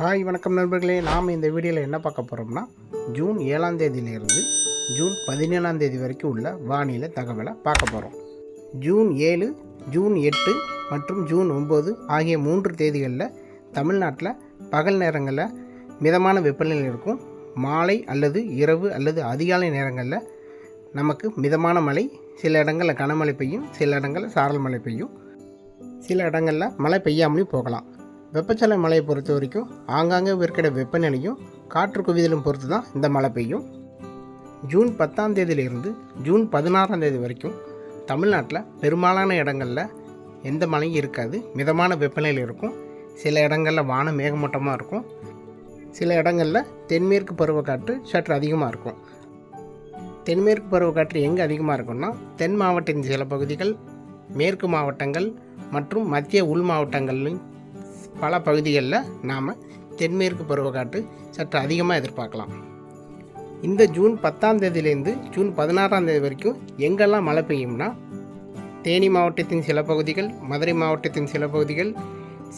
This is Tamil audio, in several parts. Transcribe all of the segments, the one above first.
ஹாய் வணக்கம் நண்பர்களே. நாம் இந்த வீடியோவில் என்ன பார்க்க போகிறோம்னா ஜூன் ஏழாம் தேதியிலிருந்து ஜூன் பதினேழாம் தேதி வரைக்கும் உள்ள வானிலை தகவலை பார்க்க போகிறோம் ஜூன் ஏழு ஜூன் எட்டு மற்றும் ஜூன் ஒம்பது ஆகிய மூன்று தேதிகளில் தமிழ்நாட்டில் பகல் நேரங்களில் மிதமான வெப்பநிலை இருக்கும். மாலை அல்லது இரவு அல்லது அதிகாலை நேரங்களில் நமக்கு மிதமான மழை சில இடங்களில் கனமழை பெய்யும் சில இடங்களில் சாரல் மழை பெய்யும். சில இடங்களில் மழை பெய்யாமலையும் போகலாம். வெப்பச்சலன மழையை பொறுத்த வரைக்கும் ஆங்காங்கே இருக்கிற வெப்பநிலையும் காற்று குவிதலும் பொறுத்து தான் இந்த மழை பெய்யும். ஜூன் பத்தாம் தேதியிலிருந்து ஜூன் பதினாறாம் தேதி வரைக்கும் தமிழ்நாட்டில் பெரும்பாலான இடங்களில் எந்த மழையும் இருக்காது. மிதமான வெப்பநிலை இருக்கும். சில இடங்களில் வானம் மேகமூட்டமாக இருக்கும். சில இடங்களில் தென்மேற்கு பருவக்காற்று சற்று அதிகமாக இருக்கும். தென்மேற்கு பருவக்காற்று எங்கே அதிகமாக இருக்கும்னா தென் மாவட்டத்தின் சில பகுதிகள் மேற்கு மாவட்டங்கள் மற்றும் மத்திய உள் மாவட்டங்களிலும் பல பகுதிகளில் நாம் தென்மேற்கு பருவக்காற்று சற்று அதிகமாக எதிர்பார்க்கலாம். இந்த ஜூன் பத்தாம் தேதியிலேருந்து ஜூன் பதினாறாம் தேதி வரைக்கும் எங்கெல்லாம் மழை பெய்யும்னா தேனி மாவட்டத்தின் சில பகுதிகள் மதுரை மாவட்டத்தின் சில பகுதிகள்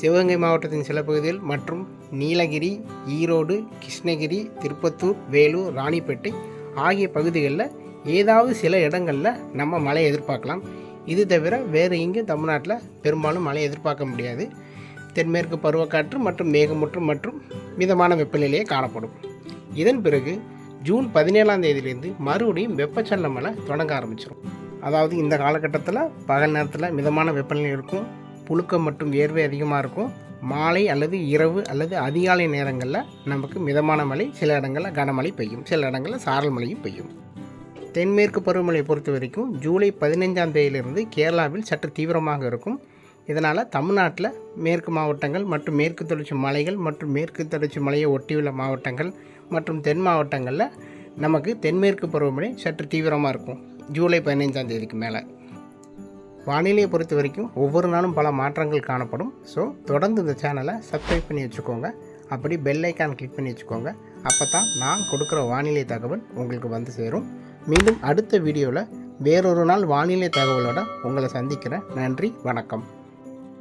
சிவகங்கை மாவட்டத்தின் சில பகுதிகள் மற்றும் நீலகிரி ஈரோடு கிருஷ்ணகிரி திருப்பத்தூர் வேலூர் ராணிப்பேட்டை ஆகிய பகுதிகளில் ஏதாவது சில இடங்களில் நம்ம மழை எதிர்பார்க்கலாம். இது தவிர வேறு எங்கேயும் தமிழ்நாட்டில் பெரும்பாலும் மழை எதிர்பார்க்க முடியாது. தென்மேற்கு பருவக்காற்று மற்றும் மேகமுற்று மற்றும் மிதமான வெப்பநிலையே காணப்படும். இதன் பிறகு ஜூன் பதினேழாம் தேதியிலேருந்து மறுபடியும் வெப்பச்சலன மழை தொடங்க ஆரம்பிச்சிடும் அதாவது இந்த காலகட்டத்தில் பகல் நேரத்தில் மிதமான வெப்பநிலை இருக்கும் புழுக்கம் மற்றும் வேர்வை அதிகமாக இருக்கும். மாலை அல்லது இரவு அல்லது அதிகாலை நேரங்களில் நமக்கு மிதமான மழை சில இடங்களில் கனமழை பெய்யும் சில இடங்களில் சாரல் மழையும் பெய்யும். தென்மேற்கு பருவமழை பொறுத்த வரைக்கும் ஜூலை பதினைஞ்சாம் தேதியிலிருந்து கேரளாவில் சற்று தீவிரமாக இருக்கும். இதனால் தமிழ்நாட்டில் மேற்கு மாவட்டங்கள் மற்றும் மேற்கு தொடர்ச்சி மலைகள் மற்றும் மேற்கு தொடர்ச்சி மலையை ஒட்டியுள்ள மாவட்டங்கள் மற்றும் தென் மாவட்டங்களில் நமக்கு தென்மேற்கு பருவமழை சற்று தீவிரமாக இருக்கும். ஜூலை பதினைஞ்சாம் தேதிக்கு மேலே. வானிலையை பொறுத்த வரைக்கும் ஒவ்வொரு நாளும் பல மாற்றங்கள் காணப்படும். ஸோ தொடர்ந்து இந்த சேனலை சப்ஸ்கிரைப் பண்ணி வச்சுக்கோங்க. அப்படி பெல் ஐக்கான் கிளிக் பண்ணி வச்சுக்கோங்க. அப்போ தான் நான் கொடுக்குற வானிலை தகவல் உங்களுக்கு வந்து சேரும். மீண்டும் அடுத்த வீடியோவில் வேறொரு நாள் வானிலை தகவலோட உங்களை சந்திக்கிறேன். நன்றி வணக்கம்.